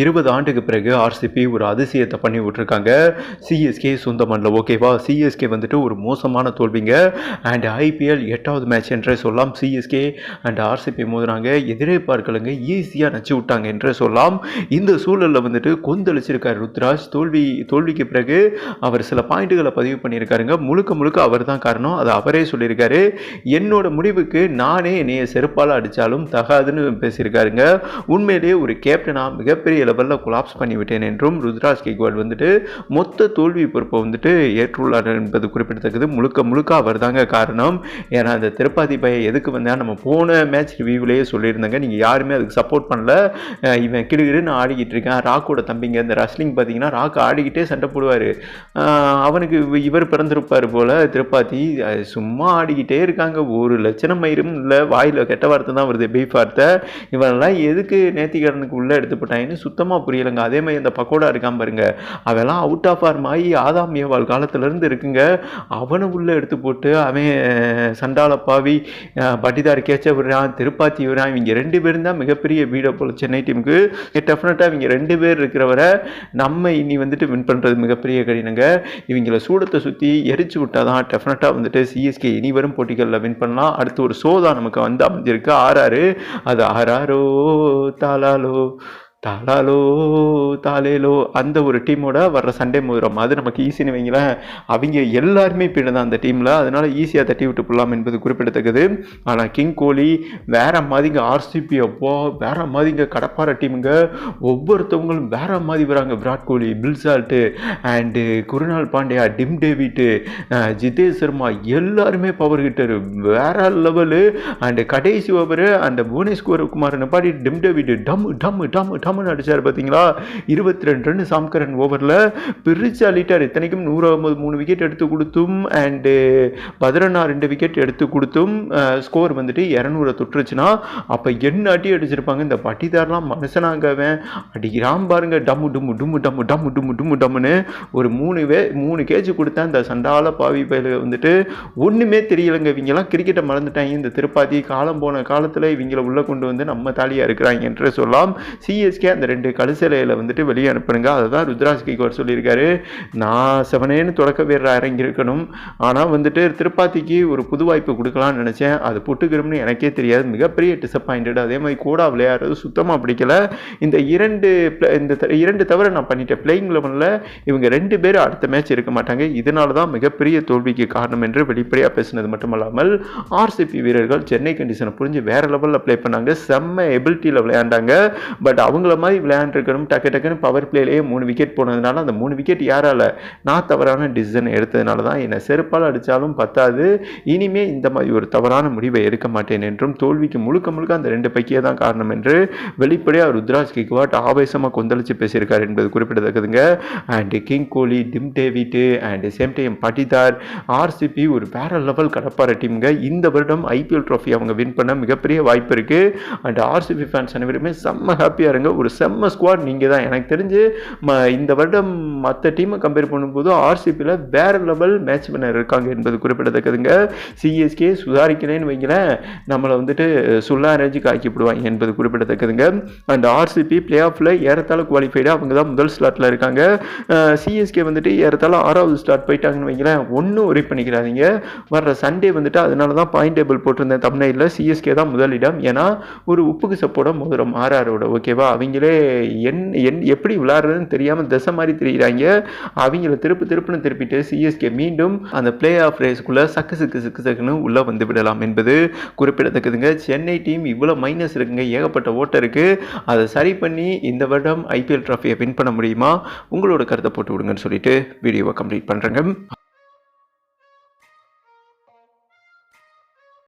இருபது ஆண்டுக்கு பிறகு ஆர்சிபி ஒரு அதிசயத்தை பண்ணி விட்டுருக்காங்க. சிஎஸ்கே சொந்த ஓகேவா சிஎஸ்கே வந்துட்டு ஒரு மோசமான தோல்விங்க. அண்ட் ஐபிஎல் எட்டாவது மேட்ச் என்றே சொல்லலாம். சிஎஸ்கே அண்ட் ஆர்சிபி மோதுனாங்க எதிரே பார்க்கலங்க. ஈஸியாக நச்சு விட்டாங்க என்றே சொல்லலாம். இந்த சூழலில் வந்துட்டு கொந்தளிச்சிருக்கார் ருத்ராஜ். தோல்வி தோல்விக்கு பிறகு அவர் சில பாயிண்ட்டுகளை பதிவு பண்ணியிருக்காருங்க. முழுக்க முழுக்க அவர் தான் காரணம். அதை அவரே சொல்லியிருக்காரு. என்னோட முடிவுக்கு நானே என்னைய செருப்பால் அடித்தாலும் தகாதுன்னு பேசியிருக்காருங்க. உண்மையிலேயே ஒரு கேப்டனாக மிகப்பெரிய லெவலில் கொலாப்ஸ் பண்ணிவிட்டேன் என்றும் ருத்ராஜ் கெக்வாட் வந்துட்டு மொத்த தோல்வி பொறுப்பை வந்துட்டு ஏற்றுள்ளார் என்பது குறிப்பிடத்தக்கது. முழுக்க முழுக்க அவர் தாங்க காரணம். ஏன்னா அந்த திருப்பாதி பையன் எதுக்கு வந்தால் நம்ம போன மேட்ச் ரிவ்யூவிலேயே சொல்லியிருந்தாங்க. நீங்கள் யாருமே அதுக்கு சப்போர்ட் பண்ணல. இவன் கிடுகிடுன்னு ஆடிக்கிட்டு இருக்கேன். ராக்கோட தம்பிங்க இந்த ரஸ்லிங் பார்த்தீங்கன்னா ராக் ஆடிக்கிட்டே சண்டை போடுவார். அவனுக்கு இவர் பிறந்திருப்பார் போல் திருப்பாதி சும்மா ஆடிக்கிட்டே இருக்காங்க. ஒரு லட்சணம் மயிரும் இல்லை வாயில் கெட்ட வார்த்தை தான் வருது பீஃப் வார்த்தை. இவனெல்லாம் எதுக்கு நேத்திகரனுக்கு உள்ளே எடுத்து போட்டாங்கன்னு சுத்தமாக புரியலைங்க. அதே மாதிரி அந்த பக்கோடா இருக்காம பாருங்க. அவெல்லாம் அவுட் ஆஃப் ஆர் ஆகி ஆதாம் ஏவாள் காலத்துலேருந்து இருக்குங்க. அவனை உள்ளே எடுத்து போட்டு அவன் சண்டால பாவி பட்டிதார் கேச்ச விடுறான் திருப்பாத்தி விடுறான் இவங்க ரெண்டு பேரும் தான் மிகப்பெரிய வீடை போல் சென்னை டீமுக்கு. டெஃபினட்டாக இவங்க ரெண்டு பேர் இருக்கிறவரை நம்ம இனி வந்துட்டு வின் பண்ணுறது மிகப்பெரிய கடினங்க. இவங்கள சூடத்தை சுற்றி எரிச்சு விட்டால் தான் டெஃபினட்டாக வந்துட்டு சிஎஸ்கே இனி வரும் போட்டிகளில் வின் பண்ணலாம். அடுத்து ஒரு சோதா நமக்கு வந்து அமைஞ்சிருக்கு. ஆறாறு. அது ஆறாரோ தாளாலோ தாளாலோ தாலேலோ அந்த ஒரு டீமோட வர்ற சண்டே மோதிரம். அது நமக்கு ஈஸின்னு வைங்களேன். அவங்க எல்லாருமே பின்ன தான் அந்த டீமில் அதனால் ஈஸியாக தட்டி விட்டு போடலாம் என்பது குறிப்பிடத்தக்கது. ஆனால் கிங் கோலி வேறு மாதிரிங்க ஆர்சிபி அப்போ வேறு மாதிரிங்க கடப்பார டீமுங்க ஒவ்வொருத்தவங்களும் வேறு மாதிரி வராங்க. Virat Kohli Phil Salt and Krunal Pandya Tim David ah, Jitesh Sharma எல்லாருமே பவர் ஹிட்டர் வேற லெவலு அண்டு கடைசி ஓவர் அந்த புவனேஸ்வர் குமார் நிப்பாடி டிம் டேவிட் டம் டம் டம் டம்னு அடிச்சார் பார்த்தீங்களா இருபத்தி ரெண்டு ரன் சாம்கரன் ஓவரில் பிரிச்சு அள்ளிட்டார். இத்தனைக்கும் நூறு ஐம்பது மூணு விக்கெட் எடுத்து கொடுத்தும் அண்டு பதினொன்னா ரெண்டு விக்கெட் எடுத்து கொடுத்தும் ஸ்கோர் வந்துட்டு இரநூறை தொட்டுருச்சுன்னா அப்போ என்ன அடி அடிச்சிருப்பாங்க? இந்த பட்டிதாரெலாம் மனுஷனாங்க அவன். அடிக்கிறான் பாருங்க. டம்மு டும்மு டும்மு டம்மு டம்மு டும்மு டும்மு டம்முன்னு ஒரு மூணு வே மூணு கேஜ் கொடுத்தா இந்த சண்டால பாவி பயில வந்துட்டு ஒன்றுமே தெரியலைங்க. இவங்கெல்லாம் கிரிக்கெட்டை மறந்துட்டாங்க. இந்த திருப்பாதி காலம் போன காலத்தில் இவங்கள உள்ளே கொண்டு வந்து நம்ம தாலியாக இருக்கிறாங்க என்று சொல்லலாம். சிஎஸ்கே அந்த ரெண்டு கழுசலையில் வந்துட்டு வெளியே அனுப்புனுங்க. அதை தான் ருத்ராஜ் சொல்லியிருக்காரு. நான் செவனேன்னு தொடக்க வீரர் இறங்கியிருக்கணும். ஆனால் வந்துட்டு திருப்பாத்திக்கு ஒரு புது வாய்ப்பு கொடுக்கலாம்னு நினச்சேன். அது புட்டுக்கிறோம்னு எனக்கே தெரியாது. மிகப்பெரிய டிசப்பாயிண்டட் அதே மாதிரி கூட விளையாடுறது சுத்தமாக பிடிக்கல. இந்த இரண்டு இந்த இரண்டு தவிர நான் பண்ணிட்டேன். பிளேயிங் லெவனில் இவங்க ரெண்டு பேரும் அடுத்த மேட்ச் இருக்க மாட்டாங்க. இதனால தான் மிகப்பெரிய தோல்விக்கு காரணம் என்று வெளிப்படையாக பேசினது மட்டுமல்லாமல் ஆர்சிபி வீரர்கள் சென்னை கண்டிஷனை புரிஞ்சு வேற லெவலில் ப்ளே பண்ணாங்க. செம்ம எபிலிட்டியில் விளையாண்டாங்க. பட் அவங்க அவங்கள மாதிரி விளையாண்டுருக்கணும் டக்கு டக்குன்னு பவர் பிளேலேயே மூணு விக்கெட் போனதுனால அந்த மூணு விக்கெட் யாரால? நான் தவறான டிசிஷன் எடுத்ததுனால தான் என்னை செருப்பால் அடித்தாலும் பத்தாது. இனிமே இந்த மாதிரி ஒரு தவறான முடிவை எடுக்க மாட்டேன் என்றும் தோல்விக்கு முழுக்க முழுக்க அந்த ரெண்டு பைக்கியே தான் காரணம் என்று வெளிப்படையாக ருத்ராஜ் கிக்வாட் ஆவேசமாக கொந்தளித்து பேசியிருக்கார் என்பது குறிப்பிடத்தக்கதுங்க. And king Kohli Tim David and same time Patidar RCB ஒரு வேற லெவல் கடப்பார டீமுங்க இந்த வருடம் ஐபிஎல் ட்ராஃபி அவங்க வின் பண்ண மிகப்பெரிய வாய்ப்பு இருக்கு. அண்ட் ஆர்சிபி ஃபேன்ஸ் அனைவருமே செம்ம ஹாப்பியாக இருங்க. ஒரு செம்ம ஸ்குவாட் நீங்கள் தான் எனக்கு தெரிஞ்சு ம இந்த வருடம் மற்ற டீமை கம்பேர் பண்ணும்போது ஆர்சிபியில் வேற லெவல் மேட்ச் பண்ணர் இருக்காங்க என்பது குறிப்பிடத்தக்கதுங்க. சிஎஸ்கே சுதாரிக்கலைன்னு வைங்களேன் நம்மளை வந்துட்டு சுல்லா ரேஞ்சுக்கு ஆக்கிவிடுவாங்க என்பது குறிப்பிடத்தக்கதுங்க. அண்ட் ஆர்சிபி பிளே ஆஃபில் ஏறத்தாழ குவாலிஃபைடு அவங்க தான் முதல் ஸ்லாட்டில் இருக்காங்க. சிஎஸ்கே வந்துட்டு ஏறத்தாழ ஆறாவது ஸ்லாட் போயிட்டாங்கன்னு வைங்களேன் ஒன்றும் ஒரே பண்ணிக்கிறாதீங்க வர்ற சண்டே வந்துட்டு அதனால தான் பாயிண்ட் டேபிள் போட்டிருந்தேன் தமிழ்நாட்டில் சிஎஸ்கே தான் முதலிடம் ஏன்னா ஒரு உப்புக்கு சப்போட மோதிரம் ஆர்ஆரோட ஓகேவா அவங்களே என் என் எப்படி விளாடுறதுன்னு தெரியாமல் திசை மாதிரி தெரியுறாங்க. அவங்கள திருப்பு திருப்புன்னு திருப்பிட்டு சிஎஸ்கே மீண்டும் அந்த பிளே ஆஃப் ரேஸ்க்குள்ளே சக்கு சக்கு சக்கு சக்குன்னு உள்ளே வந்து விடலாம் என்பது குறிப்பிடத்தக்கதுங்க. சென்னை டீம் இவ்வளோ மைனஸ் இருக்குங்க. ஏகப்பட்ட ஓட்டம் இருக்குது அதை சரி பண்ணி இந்த வருடம் ஐபிஎல் ட்ராஃபியை வின் பண்ண முடியுமா? உங்களோட கருத்தை போட்டு விடுங்கன்னு சொல்லிட்டு வீடியோவை கம்ப்ளீட் பண்ணுறேங்க